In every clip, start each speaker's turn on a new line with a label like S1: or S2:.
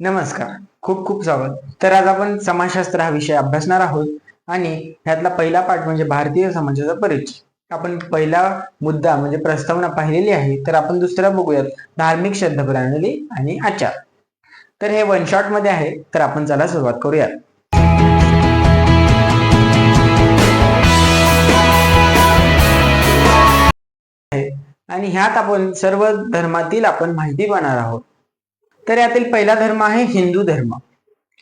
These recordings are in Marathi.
S1: नमस्कार. खूप खूप स्वागत. तर आज आपण समाजशास्त्र हा विषय अभ्यासणार आहोत आणि ह्यातला पहिला पाठ म्हणजे भारतीय समाजाचा परिचय. आपण पहिला मुद्दा म्हणजे प्रस्तावना पाहिलेली आहे तर आपण दुसरा बघूयात. धार्मिक श्रद्धा प्रणाली आणि आचार. तर हे वन शॉटमध्ये आहे तर आपण चला सुरुवात करूयात. आहे. आणि ह्यात आपण सर्व धर्मातील आपण माहिती पाहणार आहोत. तर यातील पहिला धर्म आहे हिंदू धर्म.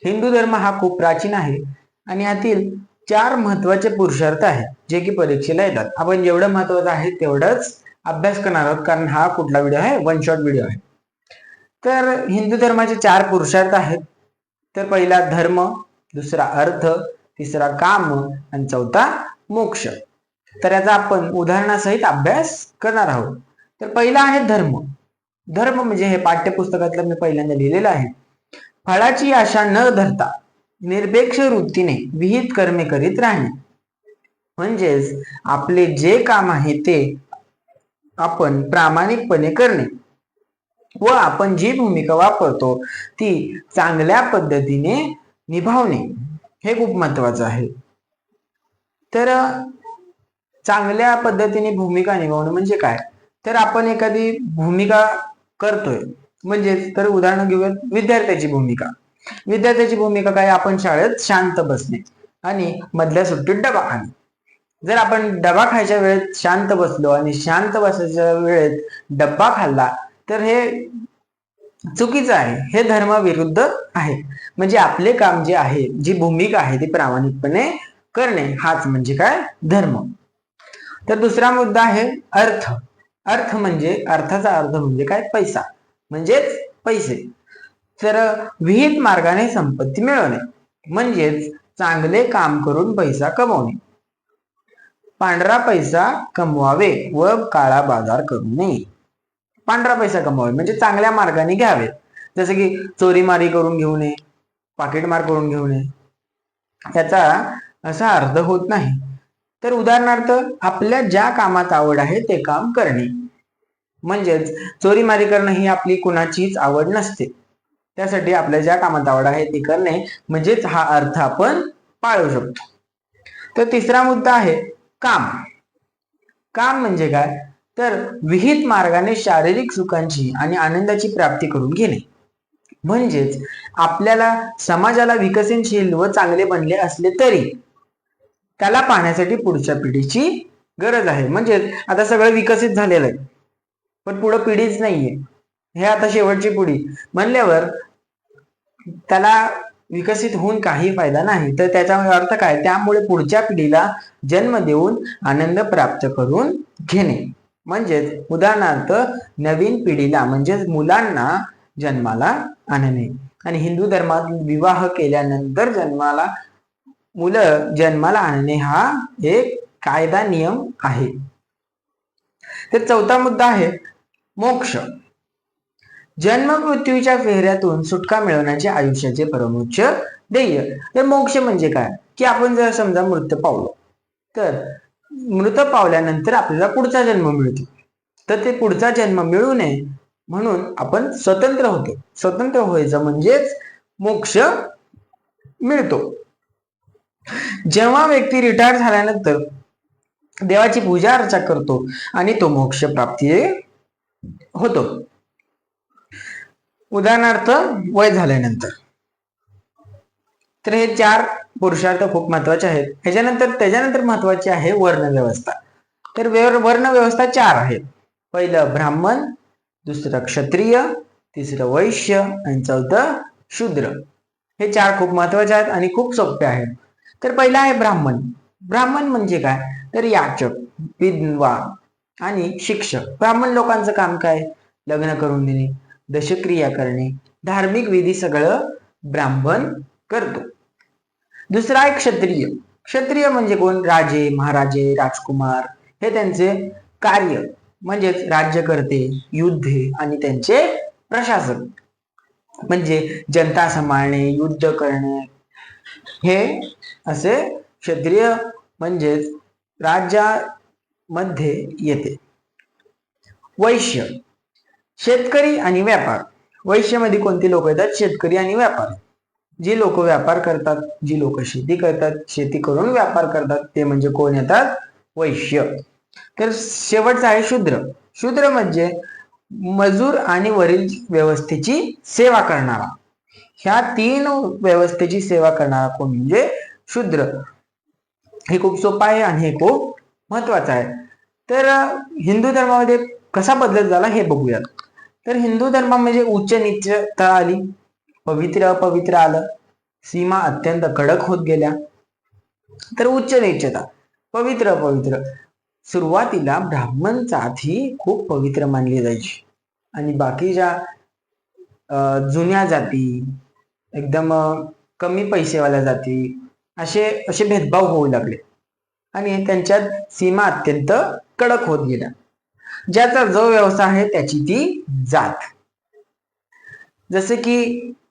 S1: हिंदू धर्म हा खूप प्राचीन आहे आणि यातील चार महत्त्वाचे पुरुषार्थ आहेत जे की परीक्षेला येतात. आपण जेवढं महत्वाचं आहे तेवढंच अभ्यास करणार आहोत कारण हा कुठला व्हिडिओ आहे? वन शॉट व्हिडिओ आहे. तर हिंदू धर्माचे चार पुरुषार्थ आहेत. तर पहिला धर्म दुसरा अर्थ तिसरा काम आणि चौथा मोक्ष. तर याचा आपण उदाहरणासहित अभ्यास करणार आहोत. तर पहिला आहे धर्म. धर्म म्हणजे हे पाठ्यपुस्तकातलं मी पहिल्यांदा लिहिलेलं आहे. फळाची आशा न धरता निरपेक्ष वृत्तीने विहित कर्मे करीत राहणे. म्हणजेच आपले जे काम आहे ते आपण प्रामाणिकपणे करणे. व आपण जी भूमिका वापरतो ती चांगल्या पद्धतीने निभावणे हे खूप महत्वाचं आहे. तर चांगल्या पद्धतीने भूमिका निभावणे म्हणजे काय? तर आपण एखादी भूमिका करतोय. म्हणजेच तर उदाहरण घेऊयात विद्यार्थ्याची भूमिका. विद्यार्थ्याची भूमिका काय? आपण शाळेत शांत बसणे आणि मधल्या सुट्टीत डबा खाणे. जर आपण डबा खायच्या वेळेत शांत बसलो आणि शांत बसायच्या वेळेत डब्बा खाल्ला तर हे चुकीचं आहे. हे धर्माविरुद्ध आहे. म्हणजे आपले काम जे आहे जी भूमिका आहे ती प्रामाणिकपणे करणे हाच म्हणजे काय? धर्म. तर दुसरा मुद्दा आहे अर्थ. अर्थ म्हणजे अर्थाचा अर्थ म्हणजे काय? पैसा. म्हणजेच पैसे. तर विहित मार्गाने संपत्ती मिळवणे. म्हणजेच चांगले काम करून पैसा कमवणे. पांढरा पैसा कमवावे व काळा बाजार करू नये. पांढरा पैसा कमवावे म्हणजे चांगल्या मार्गाने घ्यावे. जसं की चोरीमारी करून घेऊ नये पाकिटमार करून घेऊ नये त्याचा असा अर्थ होत नाही. तर उदाहरणार्थ आपल्या ज्या कामात आवड आहे ते काम करणे. म्हणजेच चोरीमारी करणं ही आपली कुणाचीच आवड नसते. त्यासाठी आपल्या ज्या कामात आवड आहे ती करणे. म्हणजेच हा अर्थ आपण पाळू शकतो. तर तिसरा मुद्दा आहे काम. काम म्हणजे काय? तर विहित मार्गाने शारीरिक सुखांची आणि आनंदाची प्राप्ती करून घेणे. म्हणजेच आपल्याला समाजाला विकसनशील व चांगले बनले असले तरी त्याला पाहण्यासाठी पुढच्या पिढीची गरज आहे. म्हणजे आता सगळं विकसित झालेलं आहे. पण पुढं पिढीच नाहीये. हे आता शेवटची पिढी. म्हणल्यावर त्याला विकसित होऊन काही फायदा नाही. तर त्याचा अर्थ काय? त्यामुळे पुढच्या पिढीला जन्म देऊन आनंद प्राप्त करून घेणे. म्हणजेच उदाहरणार्थ नवीन पिढीला म्हणजेच मुलांना जन्माला आणणे. आणि हिंदू धर्मात विवाह केल्यानंतर जन्माला मुलं जन्माला आणणे हा एक कायदा नियम आहे. तर चौथा मुद्दा आहे मोक्ष. जन्म मृत्यूच्या फेऱ्यातून सुटका मिळवण्याचे आयुष्याचे परमोच्च ध्येय. तर मोक्ष म्हणजे काय? की आपण जर समजा मृत पावलो तर मृत पावल्यानंतर आपल्याला पुढचा जन्म मिळतो. तर ते पुढचा जन्म मिळू नये म्हणून आपण स्वतंत्र होतो. स्वतंत्र व्हायचं म्हणजेच मोक्ष मिळतो. जेव्हा व्यक्ती रिटायर झाल्यानंतर देवाची पूजा अर्चा करतो आणि तो मोक्ष प्राप्ती होतो. उदाहरणार्थ वय झाल्यानंतर. तर हे चार पुरुषार्थ खूप महत्त्वाचे आहेत. ह्याच्यानंतर त्याच्यानंतर महत्वाची आहे वर्ण व्यवस्था तर वर्ण व्यवस्था चार आहेत. पहिलं ब्राह्मण दुसरं क्षत्रिय तिसरं वैश्य आणि चौथं शूद्र. हे चार खूप महत्त्वाचे आहेत आणि खूप सोपे आहेत. तर पहिला आहे ब्राह्मण. ब्राह्मण म्हणजे काय? तर याचक विद्वान आणि शिक्षक. ब्राह्मण लोकांचं काम काय? लग्न करून देणे दशक्रिया करणे धार्मिक विधी सगळं ब्राह्मण करतो. दुसरा आहे क्षत्रिय. क्षत्रिय म्हणजे कोण? राजे महाराजे राजकुमार. हे त्यांचे कार्य म्हणजेच राज्यकर्ते युद्धे आणि त्यांचे प्रशासक म्हणजे जनता सांभाळणे युद्ध करणे हे असे क्षत्रिय म्हणजेच राज्यामध्ये येते. वैश्य. शेतकरी आणि व्यापार. वैश्यमध्ये कोणती लोक येतात? शेतकरी आणि व्यापार. जी लोक व्यापार करतात जी लोक शेती करतात शेती करून व्यापार करतात ते म्हणजे कोण येतात? वैश्य. तर शेवटचं आहे शूद्र. शूद्र म्हणजे मजूर आणि वरील व्यवस्थेची सेवा करणारा. ह्या तीन व्यवस्थेची सेवा करणारा कोण म्हणजे शूद्र. हे खूप सोपं आहे आणि हे खूप महत्वाचं आहे. तर हिंदू धर्मामध्ये कसा बदलत झाला हे बघूयात. तर हिंदू धर्मामध्ये म्हणजे उच्च नित्यता आली पवित्र अपवित्र आलं सीमा अत्यंत कडक होत गेल्या. तर उच्च निश्चता पवित्र अपवित्र. सुरुवातीला ब्राह्मण जात ही खूप पवित्र मानली जायची. आणि बाकीच्या अं, जुन्या जाती एकदम कमी पैसेवाल्या जाती. असे असे भेदभाव होऊ लागले. आणि त्यांच्यात सीमा अत्यंत कडक होत गेल्या. ज्याचा जो व्यवसाय आहे त्याची ती जात. जसे की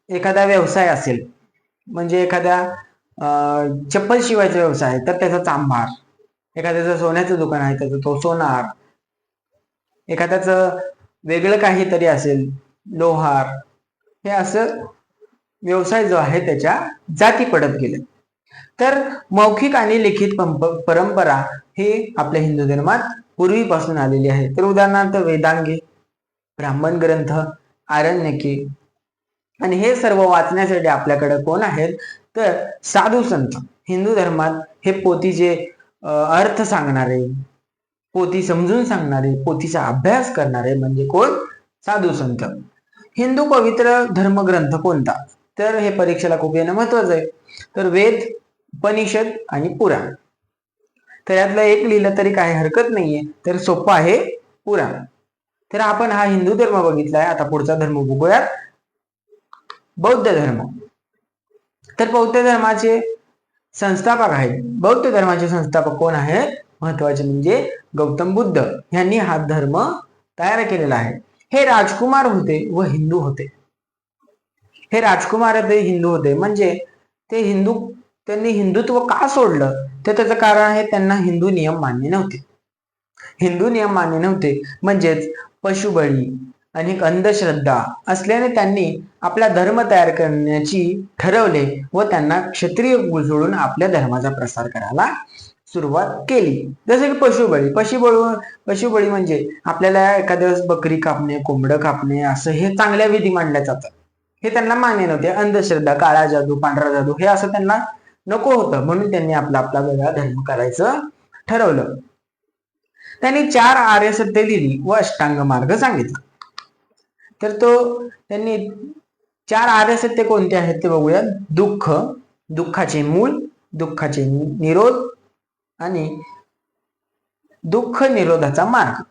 S1: एखादा व्यवसाय असेल म्हणजे एखाद्या अं, चप्पल शिवायचा व्यवसाय आहे तर त्याचा चांभार. एखाद्याचं सोन्याचं दुकान आहे त्याचं तो सोनार. एखाद्याचं वेगळं काहीतरी असेल लोहार. हे असं व्यवसाय जो आहे त्याच्या जाती पडत गेले. तर मौखिक आणि लिखित परंपरा ही आपल्या हिंदू धर्मात पूर्वीपासून आलेली आहे. तर उदाहरणार्थ वेदांगे ब्राह्मण ग्रंथ आरण्यके आणि हे सर्व वाचण्यासाठी आपल्याकडे कोण आहेत? तर साधू संत. हिंदू धर्मात हे पोथीचे अर्थ सांगणारे पोथी समजून सांगणारे पोथीचा अभ्यास करणारे म्हणजे कोण? साधू संत. हिंदू पवित्र धर्मग्रंथ कोणता? तर हे परीक्षेला खूप येणं महत्वाचं आहे. तर वेद उपनिषद आणि पुराण. तर यातलं एक लिहिलं तरी काही हरकत नाहीये तर सोपं आहे पुराण. तर आपण हा हिंदू धर्म बघितलाय आता पुढचा धर्म बघूयात. बौद्ध धर्म. तर बौद्ध धर्माचे संस्थापक आहेत. बौद्ध धर्माचे संस्थापक कोण आहेत? महत्त्वाचे म्हणजे गौतम बुद्ध. यांनी हा धर्म तयार केलेला आहे. हे राजकुमार होते व हिंदू होते. हे राजकुमार ते हिंदू होते. म्हणजे ते हिंदू त्यांनी हिंदुत्व का सोडलं? तर त्याचं कारण आहे त्यांना हिंदू नियम मान्य नव्हते. हिंदू नियम मान्य नव्हते. म्हणजेच पशुबळी अनेक अंधश्रद्धा असल्याने त्यांनी आपला धर्म तयार करण्याची ठरवले व त्यांना क्षत्रिय कुळ सोडून आपल्या धर्माचा प्रसार करायला सुरुवात केली. जसे की पशुबळी. पशुबळी पशुबळी म्हणजे आपल्याला एखाद्या वेळेस बकरी कापणे कोंबडं कापणे असं हे चांगल्या विधी मांडल्या जातात. हे त्यांना मान्य नव्हते. अंधश्रद्धा काळा जादू पांढरा जादू हे असं त्यांना नको होतं. म्हणून त्यांनी आपला आपला वेगळा धर्म करायचं ठरवलं. त्यांनी चार आर्य सत्य दिली व अष्टांग मार्ग सांगितला. तर तो त्यांनी चार आर्य सत्य कोणते आहेत ते बघूया दुःख दुःखाचे मूळ दुःखाचे निरोध आणि दुःख निरोधाचा मार्ग.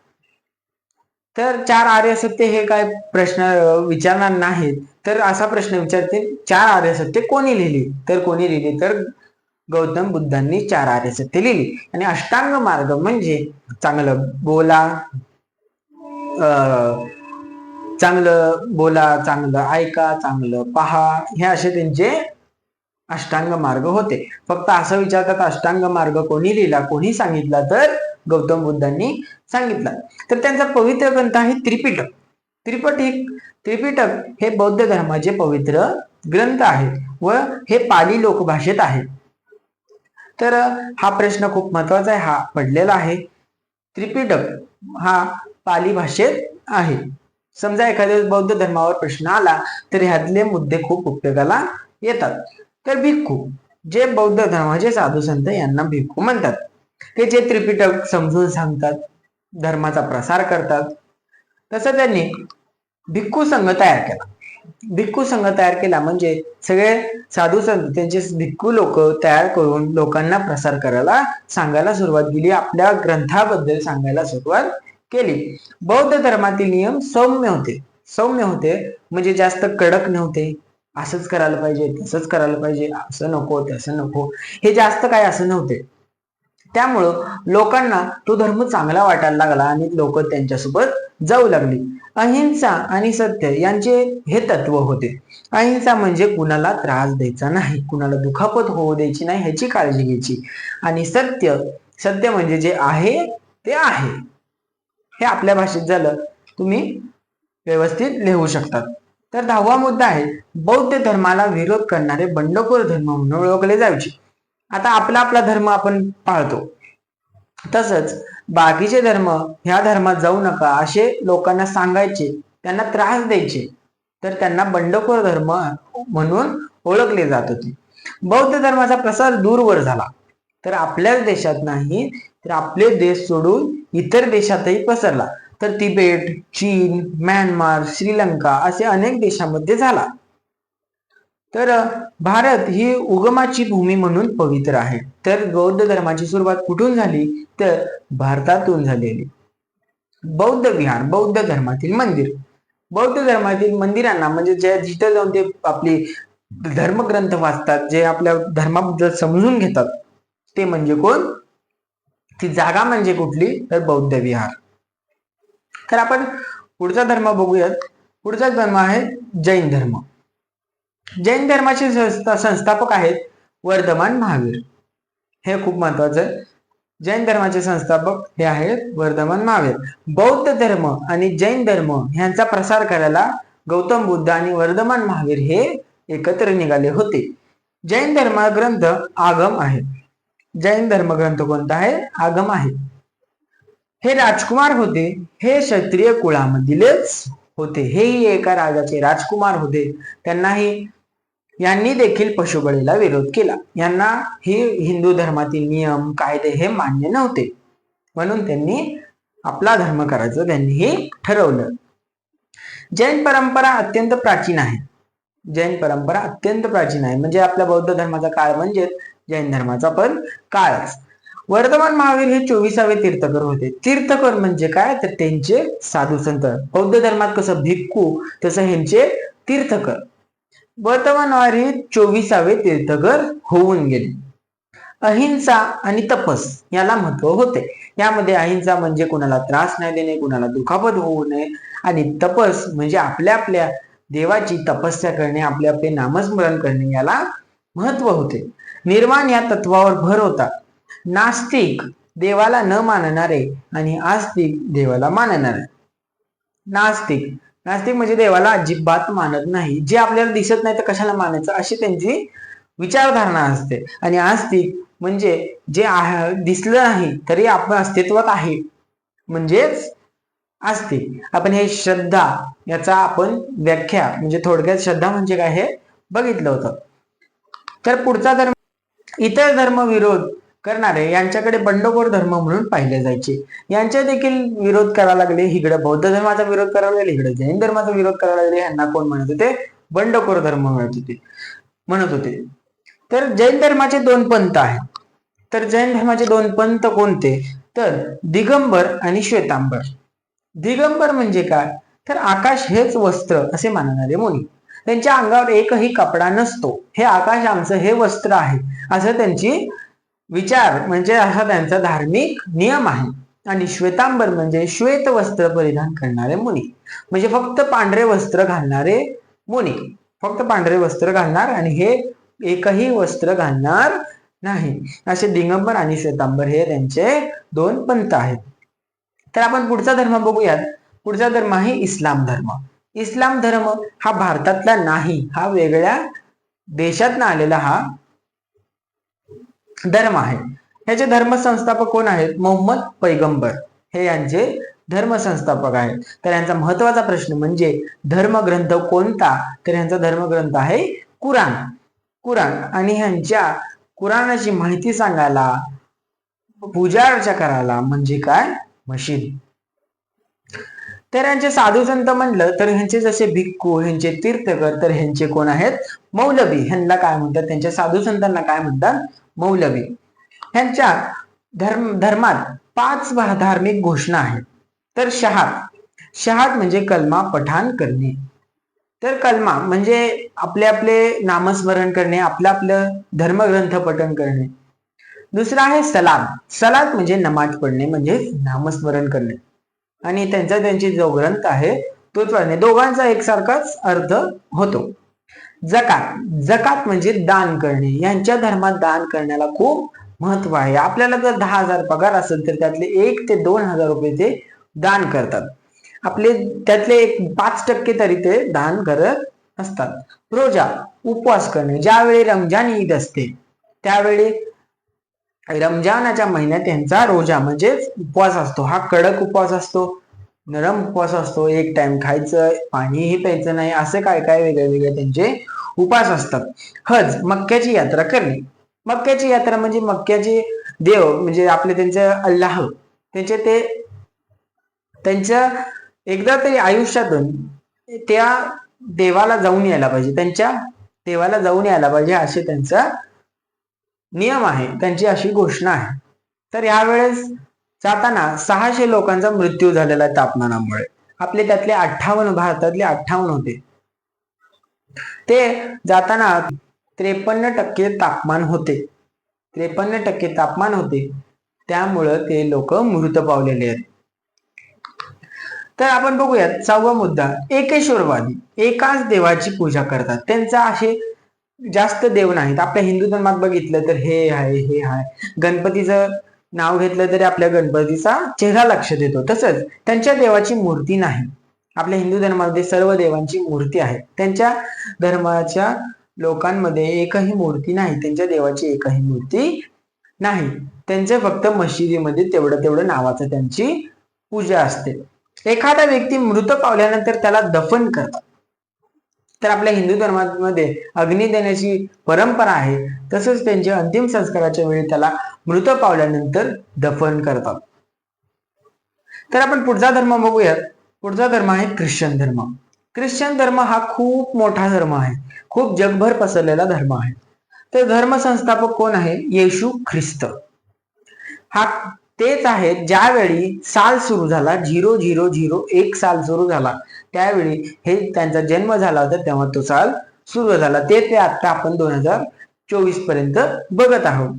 S1: तर चार आर्य सत्य हे काय प्रश्न विचारणार नाहीत. तर असा प्रश्न विचारतील चार आर्य सत्य कोणी लिहिली? तर कोणी लिहिली? तर गौतम बुद्धांनी चार आर्य सत्य लिहिली. आणि अष्टांग मार्ग म्हणजे चांगलं बोला अं, चांगलं बोला चांगलं ऐका चांगलं पहा हे असे त्यांचे अष्टांग मार्ग होते. फक्त असं विचारतात अष्टांग मार्ग कोणी लिहिला कोणी सांगितला तर गौतम बुद्धांनी सांगितला. तर त्यांचा पवित्र ग्रंथ आहे त्रिपिटक. त्रिपट त्रिपिटक हे बौद्ध धर्माचे पवित्र ग्रंथ आहेत व हे पाली लोकभाषेत आहे. तर हा प्रश्न खूप महत्त्वाचा आहे हा पडलेला आहे. त्रिपिटक हा पाली भाषेत आहे. समजा एखाद्या बौद्ध धर्मावर प्रश्न आला तर ह्यातले मुद्दे खूप उपयोगाला येतात. तर भिक्खू जे बौद्ध धर्माचे साधू संत यांना भिक्खू म्हणतात. ते जे त्रिपिटक समजून सांगतात धर्माचा प्रसार करतात तसं त्यांनी भिक्खू संघ तयार केला. भिक्खू संघ तयार केला म्हणजे सगळे साधू संत त्यांचे भिक्खू लोक तयार करून लोकांना प्रसार करायला सांगायला सुरुवात केली आपल्या ग्रंथाबद्दल सांगायला सुरुवात केली. बौद्ध धर्मातील नियम सौम्य होते. सौम्य होते म्हणजे जास्त कडक नव्हते. असंच करायला पाहिजे तसंच करायला पाहिजे असं नको तसं नको. हे जास्त काय असं नव्हते. त्यामुळं लोकांना तो धर्म चांगला वाटायला लागला आणि लोक त्यांच्यासोबत जाऊ लागली. अहिंसा आणि सत्य यांचे हे तत्व होते. अहिंसा म्हणजे कुणाला त्रास द्यायचा नाही कुणाला दुखापत होऊ द्यायची नाही ह्याची काळजी घ्यायची. आणि सत्य सत्य म्हणजे जे आहे ते आहे. हे आपल्या भाषेत झालं तुम्ही व्यवस्थित लिहू शकतात तर दहावा मुद्दा आहे बौद्ध धर्माला विरोध करणारे बंडखोर धर्म म्हणून ओळखले जायचे. आता आपला आपला धर्म आपण पाळतो. तसंच बाकीचे धर्म ह्या धर्मात जाऊ नका असे लोकांना सांगायचे त्यांना त्रास द्यायचे. तर त्यांना बंडखोर धर्म म्हणून ओळखले जात होते. बौद्ध धर्माचा प्रसार दूरवर झाला. तर आपल्याच देशात नाही तर आपले देश सोडून इतर देशातही पसरला. तर तिबेट चीन म्यानमार श्रीलंका असे अनेक देशामध्ये झाला. तर भारत ही उगमाची भूमी म्हणून पवित्र आहे. तर बौद्ध धर्माची सुरुवात कुठून झाली? तर भारतातून झालेली. बौद्ध विहार बौद्ध धर्मातील मंदिर. बौद्ध धर्मातील मंदिरांना म्हणजे जे जिथं जाऊन ते आपली धर्मग्रंथ वाचतात जे आपल्या धर्माबद्दल समजून घेतात ते म्हणजे कोण? ती जागा म्हणजे कुठली? तर बौद्ध विहार. तर आपण पुढचा धर्म बघूयात. पुढचा धर्म आहे जैन धर्म. जैन धर्माचे संस्था संस्थापक आहेत वर्धमान महावीर. हे खूप महत्वाचं आहे. जैन धर्माचे संस्थापक हे आहेत वर्धमान महावीर. बौद्ध धर्म आणि जैन धर्म यांचा प्रसार करायला गौतम बुद्ध आणि वर्धमान महावीर हे एकत्र निघाले होते. जैन धर्म ग्रंथ आगम आहे. जैन धर्म ग्रंथ कोणता आहे? आगम आहे. हे राजकुमार होते. हे क्षत्रिय कुळामधीलच होते. हेही एका राजाचे राजकुमार होते. त्यांनाही यांनी देखील पशुबळीला विरोध केला. यांना हे हिंदू धर्मातील नियम कायदे हे मान्य नव्हते. म्हणून त्यांनी आपला धर्म करायचं त्यांनी हे ठरवलं. जैन परंपरा अत्यंत प्राचीन आहे. जैन परंपरा अत्यंत प्राचीन आहे. म्हणजे आपल्या बौद्ध धर्माचा काळ म्हणजे जैन धर्माचा पण काळच. वर्धमान महावीर हे चोवीसावे तीर्थकर होते. तीर्थकर म्हणजे काय? तर त्यांचे साधू संत. बौद्ध धर्मात कसं भिक्खू तसं ह्यांचे तीर्थकर. वर्तमान हे चोवीसावे तीर्थकर होऊन गेले. अहिंसा आणि तपस याला महत्त्व होते. यामध्ये अहिंसा म्हणजे कुणाला त्रास नाही देणे कुणाला दुखापत होऊ नये आणि तपस म्हणजे आपल्या आपल्या देवाची तपस्या करणे आपले आपले नामस्मरण करणे याला महत्त्व होते. निर्माण या तत्वावर भर होता. नास्तिक देवाला न मानणारे आणि आस्तिक देवाला मानणारे. नास्तिक नास्तिक म्हणजे देवाला अजिबात मानत नाही. जे आपल्याला दिसत नाही तर कशाला मानायचं? अशी त्यांची विचारधारणा असते. आणि आस्तिक म्हणजे जे दिसलं नाही तरी आपण अस्तित्वात आहे. म्हणजेच आस्तिक. आपण हे श्रद्धा याचा आपण व्याख्या म्हणजे थोडक्यात श्रद्धा म्हणजे काय हे बघितलं होतं. तर पुढचा धर्म इतर धर्म विरोध करणारे यांच्याकडे बंडखोर धर्म म्हणून पाहिले जायचे. यांच्या देखील विरोध करायला लागले. इकडे बौद्ध धर्माचा विरोध करायला लागले इकडे जैन धर्माचा विरोध करायला लागले. यांना कोण म्हणत होते? बंडखोर धर्म म्हणत होते. म्हणत होते. तर जैन धर्माचे दोन पंथ आहेत. तर जैन धर्माचे दोन पंथ कोणते? तर दिगंबर आणि श्वेतांबर. दिगंबर म्हणजे काय? तर आकाश हेच वस्त्र असे मानणारे मुनी. त्यांच्या अंगावर एकही कपडा नसतो. हे आकाश आमचं हे वस्त्र आहे. असं त्यांची विचार म्हणजे असा त्यांचा धार्मिक नियम आहे. आणि श्वेतांबर म्हणजे श्वेत वस्त्र परिधान करणारे मुनी. म्हणजे फक्त पांढरे वस्त्र घालणारे मुनी. फक्त पांढरे वस्त्र घालणार आणि हे एकही वस्त्र घालणार नाही. असे दिगंबर आणि श्वेतांबर हे त्यांचे दोन पंथ आहेत. तर आपण पुढचा धर्म बघूयात. पुढचा धर्म आहे इस्लाम धर्म. इस्लाम धर्म हा भारतातला नाही हा वेगळ्या देशातनं आलेला हा धर्म आहे. ह्याचे धर्म संस्थापक कोण आहेत? मोहम्मद पैगंबर. हे यांचे धर्म संस्थापक आहेत. तर यांचा महत्त्वाचा प्रश्न म्हणजे धर्मग्रंथ कोणता? तर यांचा धर्मग्रंथ आहे कुराण. कुराण. आणि ह्यांच्या कुराणाची माहिती सांगायला पूजा अर्चा करायला म्हणजे काय? मशीद. तर यांचे साधू संत म्हणलं तर ह्यांचे जसे भिक्खू ह्यांचे तीर्थकर तर ह्यांचे कोण आहेत? मौलवी. ह्यांना काय म्हणतात? त्यांच्या साधू संतांना काय म्हणतात? मौलवी. ह्यांच्या धर्म धर्मात पाच धार्मिक घोषणा आहेत. तर शहाद. शहाद म्हणजे कलमा पठाण करणे. तर कलमा म्हणजे आपले आपले नामस्मरण करणे आपलं आपलं धर्मग्रंथ पठण करणे. दुसरं आहे सलाद. सलाद म्हणजे नमाज पडणे म्हणजे नामस्मरण करणे. आणि त्यांचा त्यांची जो ग्रंथ आहे तोच पडणे दोघांचा एकसारखाच अर्थ होतो. जकात जकात म्हणजे दान करणे. यांच्या धर्मात दान करण्याला खूप महत्त्व आहे. आपल्याला जर दहा हजार पगार असेल तर त्यातले एक ते दोन हजार रुपये ते दान करतात. आपले त्यातले एक पाच टक्के तरी ते दान करत असतात. रोजा उपवास करणे. ज्यावेळी रमजान ईद असते त्यावेळी रमजानाच्या महिन्यात त्यांचा रोजा म्हणजेच उपवास असतो. हा कडक उपवास असतो. नरम उपवास असतो. एक टाइम खायचं पाणीही प्यायचं नाही. असे काय काय वेगळे वेगळे त्यांचे उपास असतात. हज मक्क्याची यात्रा करणे. मक्क्याची यात्रा म्हणजे मक्क्याचे देव म्हणजे आपले त्यांचे अल्लाह. त्यांचे ते त्यांच्या एकदा तरी आयुष्यातून त्या देवाला जाऊन यायला पाहिजे. त्यांच्या देवाला जाऊन यायला पाहिजे असे त्यांचा नियम आहे त्यांची अशी घोषणा आहे. तर यावेळेस जाताना सहाशे लोकांचा मृत्यू झालेला आहे तापमानामुळे. आपले त्यातले अठ्ठावन्न भारतातले अठ्ठावन्न होते. ते जाताना त्रेपन्न टक्के तापमान होते. त्रेपन्न टक्के तापमान होते. त्यामुळं ते लोक मृत पावलेले आहेत. तर आपण बघूयात सहावा मुद्दा एकेश्वरवादी एकाच देवाची पूजा करतात. त्यांचा असे जास्त देव नाहीत. आपल्या हिंदू धर्मात बघितलं तर हे आहे हे आहे. गणपतीचं नाव घेतलं तरी आपल्या गणपतीचा चेहरा लक्षात येतो. तसंच त्यांच्या देवाची मूर्ती नाही. आपल्या हिंदू धर्मामध्ये सर्व देवांची मूर्ती आहे त्यांच्या धर्माच्या लोकांमध्ये एकही मूर्ती नाही. त्यांच्या देवाची एकही मूर्ती नाही. त्यांचे फक्त मशिदीमध्ये तेवढं तेवढं नावाचं त्यांची पूजा असते. एखादा व्यक्ती मृत पावल्यानंतर त्याला दफन करतात. तर आपल्या हिंदू धर्मामध्ये अग्नी देण्याची परंपरा आहे. तसंच त्यांच्या अंतिम संस्काराच्या वेळी त्याला मृत पावल्यानंतर दफन करतात. तर आपण पुढचा धर्म बघूयात. पुढचा धर्म आहे ख्रिश्चन धर्म. ख्रिश्चन धर्म हा खूप मोठा धर्म आहे. खूप जगभर पसरलेला धर्म आहे. तर धर्म संस्थापक कोण आहे? येशू ख्रिस्त. हा तेच आहेत ज्यावेळी साल सुरू झाला. झिरो झिरो झिरो एक साल सुरू झाला. त्यावेळी हे त्यांचा जन्म झाला होता तेव्हा तो साल सुरू झाला. ते ते आता आपण दोन हजार चोवीसपर्यंत बघत आहोत.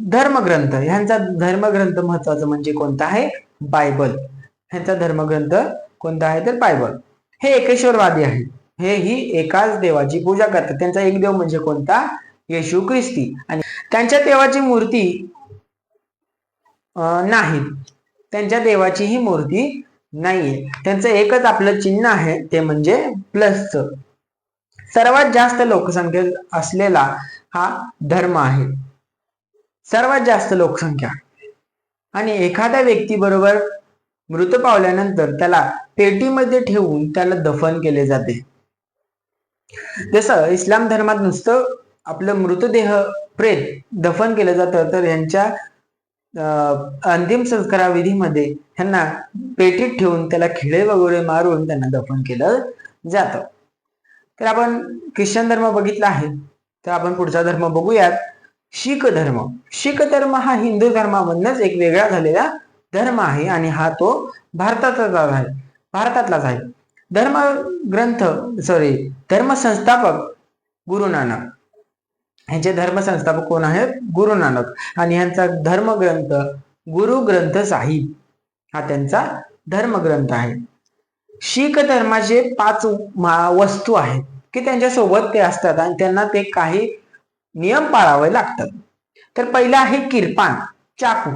S1: धर्मग्रंथ ह्यांचा धर्मग्रंथ महत्त्वाचा म्हणजे कोणता आहे? बायबल. ह्यांचा धर्मग्रंथ कोणता आहे तर बायबल. हे एकेश्वरवादी आहे. हे ही एकाच देवाची पूजा करतात. त्यांचा एक देव म्हणजे कोणता? येशू ख्रिस्ती. आणि त्यांच्या देवाची मूर्ती नाही त्यांच्या देवाची ही मूर्ती नाहीये. त्यांचं एकच आपलं चिन्ह आहे ते म्हणजे प्लसचं. सर्वात जास्त लोकसंख्या असलेला हा धर्म आहे. सर्वात जास्त लोकसंख्या. आणि एखाद्या व्यक्तीबरोबर मृत पावल्यानंतर त्याला पेटीमध्ये ठेवून त्याला दफन केले जाते. जसं इस्लाम धर्मात नुसतं आपलं मृतदेह प्रेत दफन केलं जातं तर यांच्या अंतिम संस्काराविधीमध्ये ह्यांना पेटीत ठेवून त्याला खिळे वगैरे मारून त्यांना दफन केलं जातं. तर आपण ख्रिश्चन धर्म बघितला आहे. तर आपण पुढचा धर्म बघूयात. शीख धर्म. शीख धर्म हा हिंदू धर्मामधनच एक वेगळा झालेला धर्म आहे आणि हा तो भारतातलाच आहे. भारतातलाच आहे. धर्म ग्रंथ सॉरी धर्म संस्थापक गुरु नानक ह्यांचे धर्म संस्थापक कोण आहेत? गुरु नानक आणि ह्यांचा धर्मग्रंथ गुरु ग्रंथ साहिब हा त्यांचा धर्मग्रंथ आहे. शीख धर्माचे पाच वस्तू आहेत की त्यांच्यासोबत ते असतात आणि त्यांना ते काही नियम पाळावे लागतात. तर पहिलं आहे किरपान चाकू.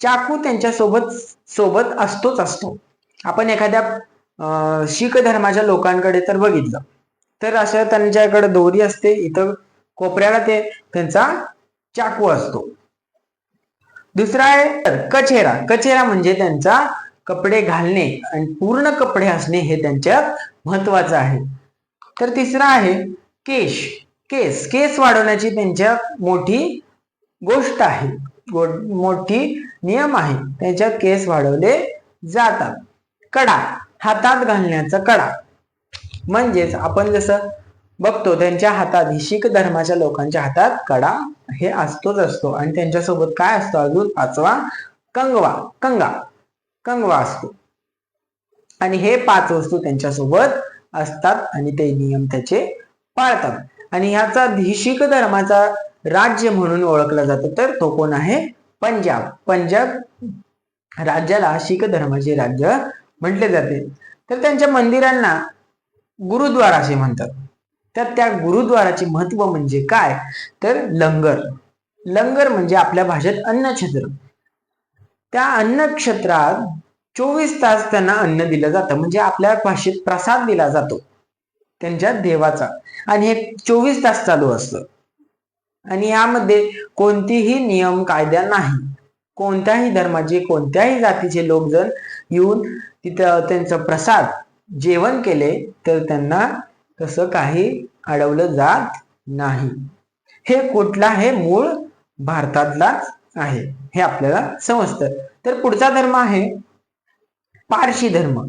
S1: चाकू त्यांच्यासोबत सोबत असतोच असतो. आपण एखाद्या अं, शीख धर्माच्या लोकांकडे तर बघितलं. तर अशा त्यांच्याकडे दोरी असते इथं कोपऱ्याला ते त्यांचा चाकू असतो. दुसरा आहे कचेरा. कचेरा म्हणजे त्यांचा कपडे घालणे आणि पूर्ण कपडे असणे हे त्यांच्यात महत्वाचं आहे. तर तिसरा आहे केश. केस. केस वाढवण्याची त्यांच्या मोठी गोष्ट आहे. गो- मोठी नियम आहे. त्यांच्यात केस वाढवले जातात. कडा. हातात घालण्याचा कडा. म्हणजेच आपण जसं बघतो त्यांच्या हातात ही शीख धर्माच्या लोकांच्या हातात कडा हे असतोच असतो. आणि त्यांच्यासोबत काय असतो अजून? पाचवा कंगवा. कंगा. कंगवा असतो. आणि हे पाच वस्तू त्यांच्यासोबत असतात आणि ते नियम त्याचे पाळतात. आणि ह्याचा ही धर्माचा राज्य म्हणून ओळखला जातो तर तो कोण आहे? पंजाब. पंजाब राज्याला शीख धर्माचे राज्य म्हटले जाते. तर त्यांच्या मंदिरांना गुरुद्वार असे म्हणतात. तर त्या गुरुद्वाराचे महत्त्व म्हणजे काय? तर लंगर. लंगर म्हणजे आपल्या भाषेत अन्नक्षेत्र त्या अन्नक्षेत्रात चोवीस तास त्यांना अन्न दिलं जातं. म्हणजे आपल्या भाषेत प्रसाद दिला जातो त्यांच्या देवाचा. आणि हे चोवीस तास चालू असतं. आणि यामध्ये कोणतीही नियम कायदा नाही. कोणत्याही धर्माचे कोणत्याही जातीचे लोक जर येऊन तिथं त्यांचं प्रसाद जेवण केले तर त्यांना तसं काही अडवलं जात नाही. हे कुठला हे मूळ भारतातलाच आहे हे आपल्याला समजतं. तर पुढचा धर्म आहे पारशी धर्म.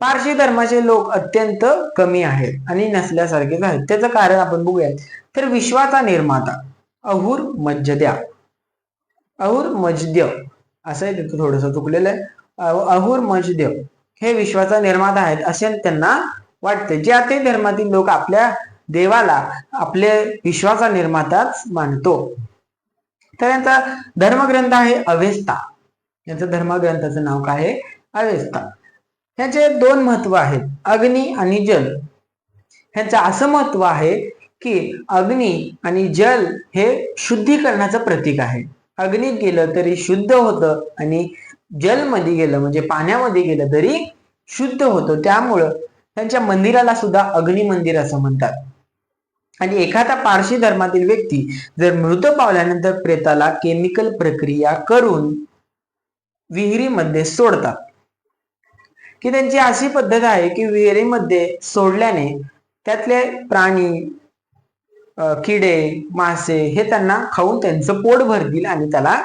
S1: पारशी धर्माचे लोक अत्यंत कमी आहेत आणि नसल्यासारखेच आहेत त्याचं कारण आपण बघूया तर विश्वाचा निर्माता अहुर मज्जद्या. अहुर मजद्य असं आहे तिथं थोडस चुकलेलं आहे. अहुर मजद्य हे विश्वाचा निर्माता आहेत असे त्यांना वाटते. जे ते धर्मातील लोक आपल्या देवाला आपले विश्वाचा निर्माताच मानतो. तर यांचा धर्मग्रंथ आहे अवेस्ता यांचं धर्मग्रंथाचं नाव काय आहे? अवेस्ता ह्याचे दोन महत्त्व आहेत. अग्नी आणि जल. ह्याचं असं महत्त्व आहे की अग्नी आणि जल हे शुद्धीकरणाचं प्रतीक आहे. अग्नीत गेलं तरी शुद्ध होतं आणि जलमध्ये गेलं म्हणजे पाण्यामध्ये गेलं तरी शुद्ध होतं. त्यामुळं त्यांच्या मंदिराला सुद्धा अग्नी मंदिर असं म्हणतात. आणि एखादा पारशी धर्मातील व्यक्ती जर मृत पावल्यानंतर प्रेताला केमिकल प्रक्रिया करून विहिरीमध्ये सोडतात. की त्यांची अशी पद्धत आहे की विहिरीमध्ये सोडल्याने त्यातले प्राणी किडे मासे हे त्यांना खाऊन त्यांचं पोट भरतील आणि त्याला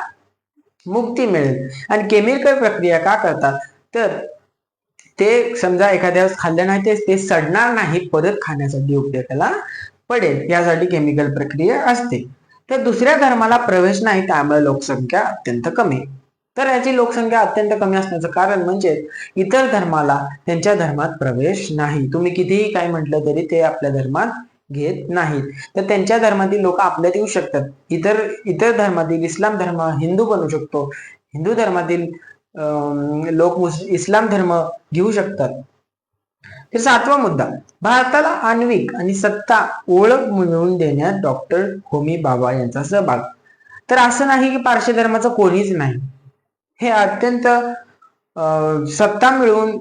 S1: मुक्ती मिळेल. आणि केमिकल प्रक्रिया का करतात? तर ते समजा एखाद्या वेळेस खाल्लं नाही ते ते सडणार नाही परत खाण्यासाठी उपयोगाला पडेल यासाठी केमिकल प्रक्रिया असते. तर दुसऱ्या धर्माला प्रवेश नाही त्यामुळे लोकसंख्या अत्यंत कमी. तर याची लोकसंख्या अत्यंत कमी असण्याचं कारण म्हणजे इतर धर्माला त्यांच्या धर्मात प्रवेश नाही. तुम्ही कितीही काय म्हटलं तरी ते आपल्या धर्मात घेत नाहीत. तर त्यांच्या धर्मातील लोक आपल्यात येऊ शकतात. इतर इतर धर्मातील इस्लाम धर्म हिंदू बनू शकतो. हिंदू धर्मातील लोक इस्लाम धर्म घेऊ शकतात. तर सातवा मुद्दा भारताला आण्विक आणि सत्ता ओळख मिळवून देण्यात डॉक्टर होमी बाबा यांचा सहभाग. तर असं नाही की पारशी धर्माचं कोणीच नाही. हे अत्यंत सत्ता मिळवून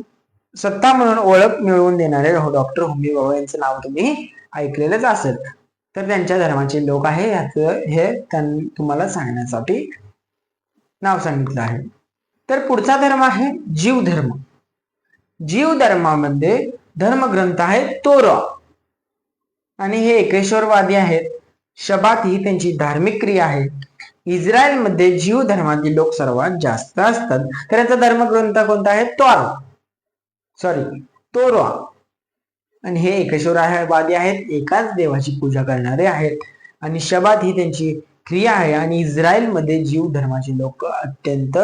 S1: सत्ता म्हणून ओळख मिळवून देणारे डॉक्टर होमी बाबा यांचं नाव तुम्ही ऐकलेलंच असेल. तर त्यांच्या धर्माचे लोक आहे ह्याचं हे तुम्हाला सांगण्यासाठी नाव सांगितलं आहे. तर पुढचा धर्म आहे जीव धर्म जीव धर्मामध्ये धर्मग्रंथ आहे तोरा. आणि हे एकेश्वरवादी आहेत. शबात ही त्यांची धार्मिक क्रिया आहे. इस्रायलमध्ये जीव धर्मातील लोक सर्वात जास्त असतात. तर याचा धर्मग्रंथ कोणता आहे? तोरा. सॉरी तोरा. आणि हे एकेश्वरवादी आहेत. एकाच देवाची पूजा करणारे आहेत. आणि शबात ही त्यांची क्रिया आहे. आणि इस्रायलमध्ये जीव धर्माचे लोक अत्यंत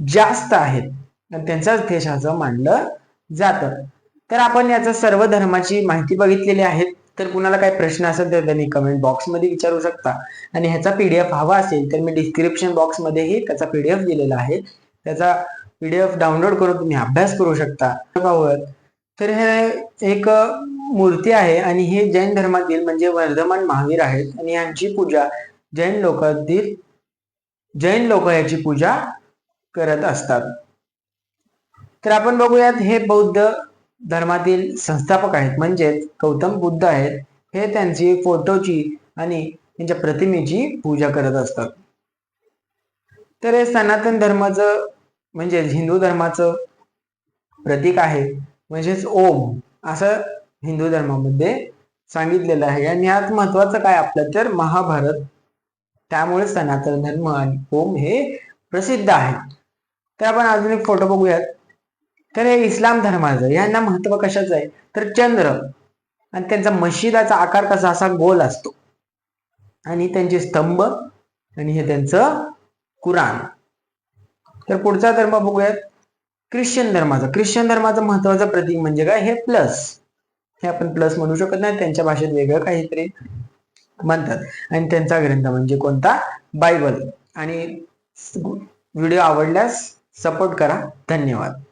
S1: जास्त आहेत. आणि त्यांचाच देश असं मानलं जातं. तर आपण याचा सर्व धर्माची माहिती बघितलेली आहे. तर कुणाला काही प्रश्न असेल तर त्यांनी कमेंट बॉक्समध्ये विचारू शकता. आणि ह्याचा पीडीएफ हवा असेल तर मी डिस्क्रिप्शन बॉक्समध्येही त्याचा पीडीएफ दिलेला आहे. त्याचा पीडीएफ डाउनलोड करून तुम्ही अभ्यास करू शकता. तर हे एक मूर्ती आहे आणि हे जैन धर्मातील म्हणजे वर्धमान महावीर आहेत. आणि यांची पूजा जैन लोकांतील जैन लोक याची पूजा करत असतात. तर आपण बघूयात हे बौद्ध धर्मातील संस्थापक आहेत. म्हणजेच गौतम बुद्ध आहेत. हे त्यांची फोटोची आणि त्यांच्या प्रतिमेची पूजा करत असतात. तर हे सनातन धर्माचं म्हणजे हिंदू धर्माचं प्रतीक आहे. म्हणजेच ओम असं हिंदू धर्मामध्ये सांगितलेलं आहे. आणि यात महत्वाचं काय आपलं? तर महाभारत. त्यामुळे सनातन धर्म आणि ओम हे प्रसिद्ध आहे तर आपण अजून एक फोटो बघूयात. तर हे इस्लाम धर्माचं यांना महत्त्व कशाचं आहे? तर चंद्र. आणि त्यांचा मशिदाचा आकार कसा? असा गोल असतो. आणि त्यांचे स्तंभ आणि हे त्यांचं कुराण. तर पुढचा धर्म बघूयात. ख्रिश्चन धर्माचा. ख्रिश्चन धर्माचं महत्वाचं प्रतीक म्हणजे काय? हे प्लस हे आपण प्लस म्हणू शकत नाही. त्यांच्या भाषेत वेगळं काहीतरी म्हणतात. आणि त्यांचा ग्रंथ म्हणजे कोणता? बायबल. आणि व्हिडिओ आवडल्यास सपोर्ट करा. धन्यवाद.